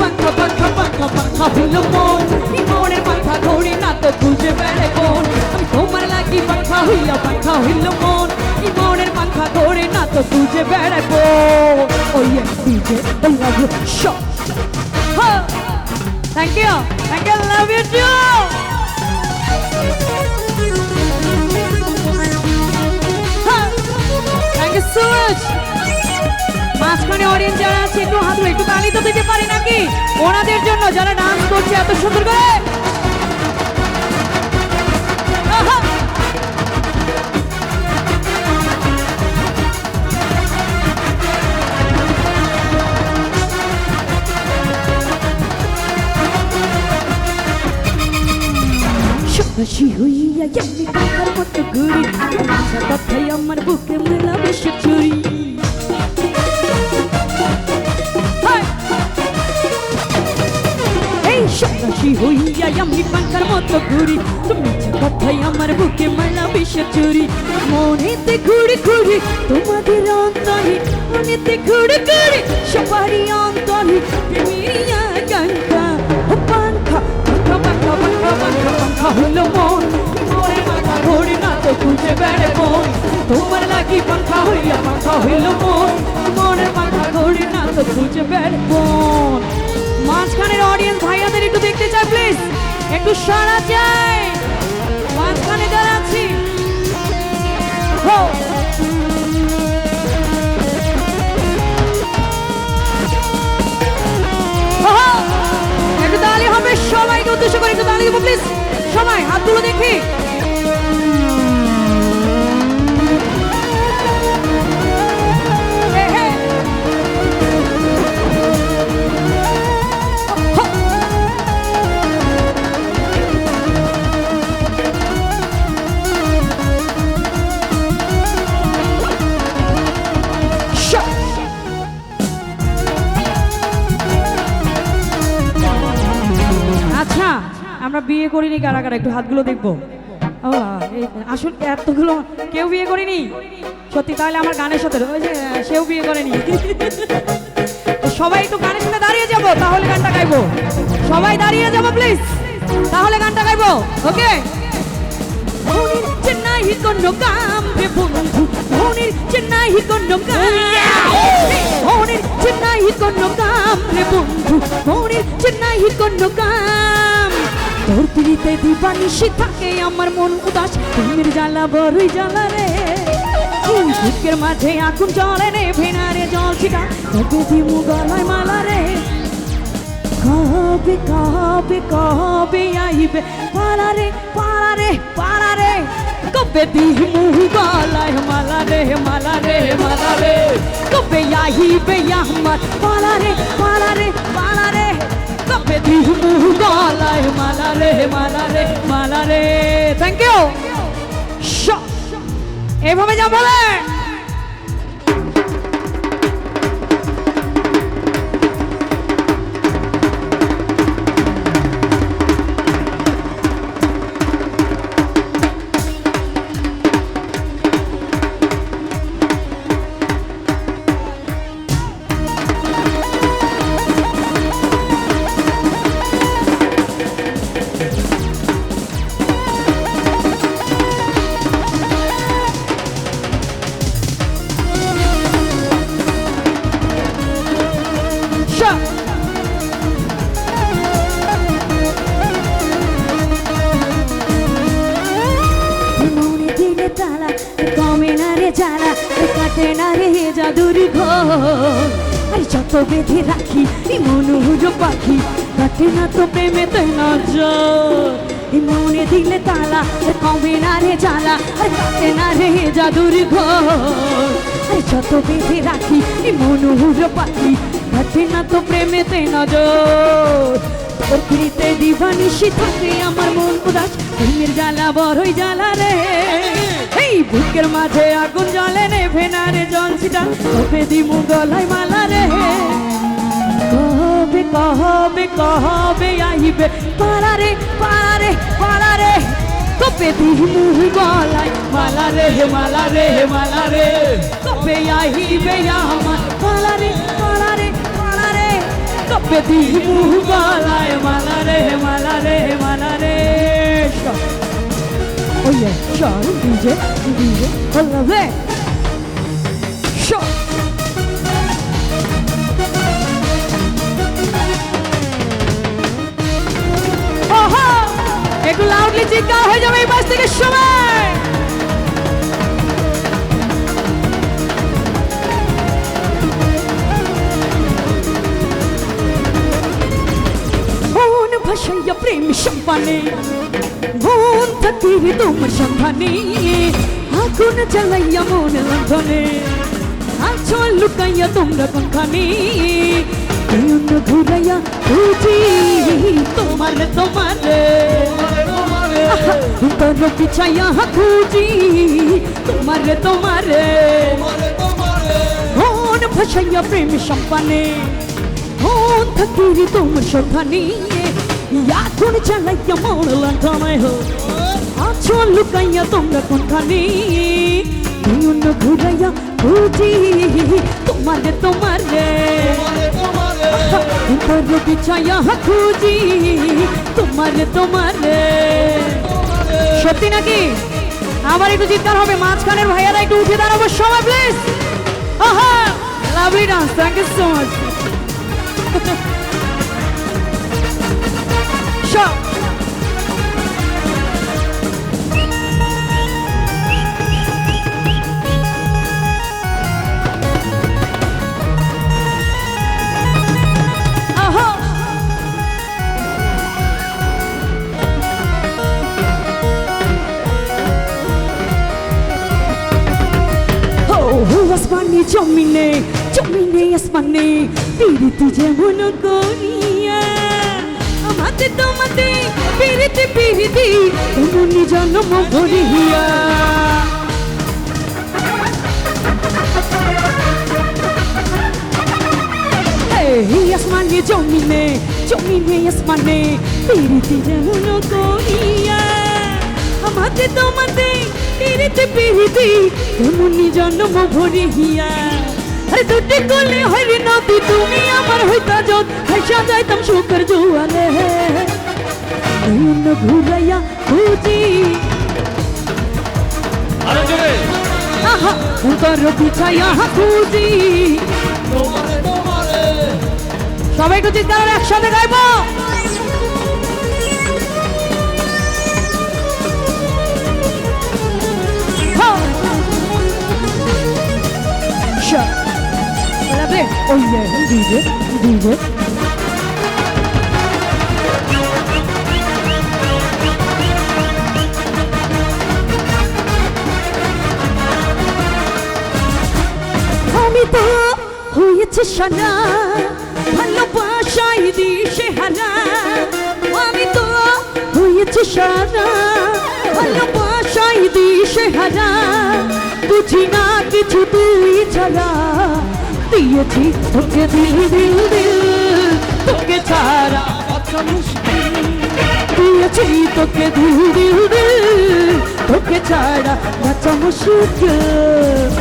পাখা পাখা পাখা পাঙ্খা হলো মন। মনের পাখা ধরে না তো খুঁজে বেড়ে কোন। আমি তোমার লাগি পাখা হইয়া পাখা হইল মন। মনের পাখা ধরে না তো খুঁজে বেড়ে কোন। ওই DJ I love you you. Thank you. Love মাঝখানে অডিয়েন্স যারা আছে, একটু হাত একটু তালি তো দিতে পারি নাকি? ওনাদের জন্য যারা ডান্স করছে, এত সুন্দর করে। আমার বুকে মেলা বেশি চুরি। সাহসী হইয়া এমনি পাঙ্কার মতো ঘুরি। তুমি যে কথাই আমার বুকে মেলা বেশি চুরি মনেতে ঘুরে ঘুরে তোমাদের অন্তরে, মনেতে ঘুরে ঘুরে সবারই অন্তরে। প্রেমেরই আকাঙ্ক্ষা ও পাঙ্খা পাঙ্খা পাঙ্খা পাঙ্খা পাঙ্খা পাঙ্খা হলো মন। মনের মাথা ঘুরে না তো খুঁজে বেড়ে মন। তোমার লাগি পাঙ্খা হইয়া পাঙ্খা হইল মন। মনের মাথা ঘুরে না তো খুঁজে বেড়ে মন। একটু সারা চাই। মাঝখানে দাঁড়াচ্ছি বিয়ে করিনি কারা কারা একটু হাতগুলো দেখব। আসল এতগুলো কেউ বিয়ে করিনি? সত্যি, তাহলে আমার গানের সাথে সেও বিয়ে করেনি। সবাই একটু গানের সাথে দাঁড়িয়ে যাব, তাহলে গানটা গাইবো। সবাই দাঁড়িয়ে যাব প্লিজ তাহলে গানটা গাইবো, ওকে? চেন্নাই কোনো কাম রে বন্ধু, মনির চেন্নাই কোনো কাম চেন্নাই কোনো কাম রে বন্ধু, মনির চেন্নাই কোনো কাম তোর পিড়িতে দিবানিশি থাকে, আমার মন উদাস। প্রেমের জ্বালা বড়ই জ্বালা রে। বুকের মাঝে আগুন জ্বলে রে, ভেনারে জল ছিটা। তবে দিমু গলায় মালা রে। কবে কবে কবে আইবে? পালারে পালারে পালারে কবে দিমু গলায় মালা রে মালা রে মালা রে। কবে আইবে আমার? পালারে পালারে পালারে কবে দিমু গলায় রে মালা রে মালা রে থ্যাংক ইউ এভাবে যা বলে। জাদুর ঘর। আরে যত বেঁধে রাখি মনোহর পাখি, কাটে না তো প্রেমেতে এই মনে দিলে তালা আর কমে না রে জ্বালা, আর কাটে না রে জাদুর ঘর। আরে যত বেঁধে রাখি মনোহর পাখি, কাটে না তো প্রেমেতে নজর। প্রকৃতিতে দিবানিশি থাকে আমার মন উদাস, প্রেমের জ্বালা বড়ই জ্বালা রে। এই বুকের মাঝে আগুন জ্বলে নে ভেনারে জল ছিটা তোপে দিমু গলায় মালা রে। কবে কবে কবে আইবে? পারারে পারারে পারারে কবে দিমু গলায় মালা রে মালা রে মালা রে। কবে আইবে আমার? পারারে পারারে পারারে কবে দিমু গলায় মালা রে মালা রে মালা রে। Oh yeah, Sean, DJ, DJ, I love it. Sean. ওহো একটু লাউডলি চিৎকার হয়ে যাবে এই পাশ থেকে সময় ভাসাইয়া প্রেম সম্পানে থাকিবে তোমার সন্ধানে। আগুন জ্বালাইয়া মন লন্ধনে আচল লুকাইয়া তোমরা কোনখানে? অন্য ঘুরাইয়া খুঁজি তোমার তোমার। তোর পিছাইয়া খুঁজি তোমার তোমার। মন ভাসাইয়া প্রেম সম্পানে। মন থাকিরি তোমার সন্ধানে। এখন চালাইয়া মন লন্ধনে হো আছো লুকাইয়া তোমরা কোনখানে? অন্য ঘুরাইয়া খুঁজি তোমার তোমার। তোর বিছাইয়া খুঁজি তোমার তোমার। সত্যি নাকি? আবার একটু চিৎকার হবে মাঝখানের ভাইয়ারা একটু উঠে দাঁড়াবো সময় প্লিজ আহা lovely dance thank you so much Show. আসমানে জমিনে জমিনে আসমানে পিরিতি যেমন করিয়া আমাতে তোমাতে পিরিতি পিরিতি এমনি জন্ম ভরিয়া এই আসমানে জমিনে জমিনে আসমানে পিরিতি যেমন করিয়া আমাতে তোমাতে পিরিতি পিরিতি এমনি জন্ম ভরিয়া আরে দুটি কোলে হরি নদী তুমি আমার হইতা যত যাইতাম জুয়ালে। ঘুরাইয়া খুঁজি। আরও জোরে। আহা উদর খুঁজি। সবাই একটু করে একসাথে গাইবো। Oh yeah, DJ, DJ. তো হয়েছে সারা ভালোবাসাই দিশে হারা আমি তো হয়েছে সারা ভালোবাসাই দিশে হারা বুঝি না কিছু তুই ছাড়া দিয়েছি, তোকে দিল দিল দিল, তোকে ছাড়া আচ্ছা মুশকিল। দিয়েছি তোকে দিল দিল দিল, তোকে ছাড়া বাঁচা মুশকিল।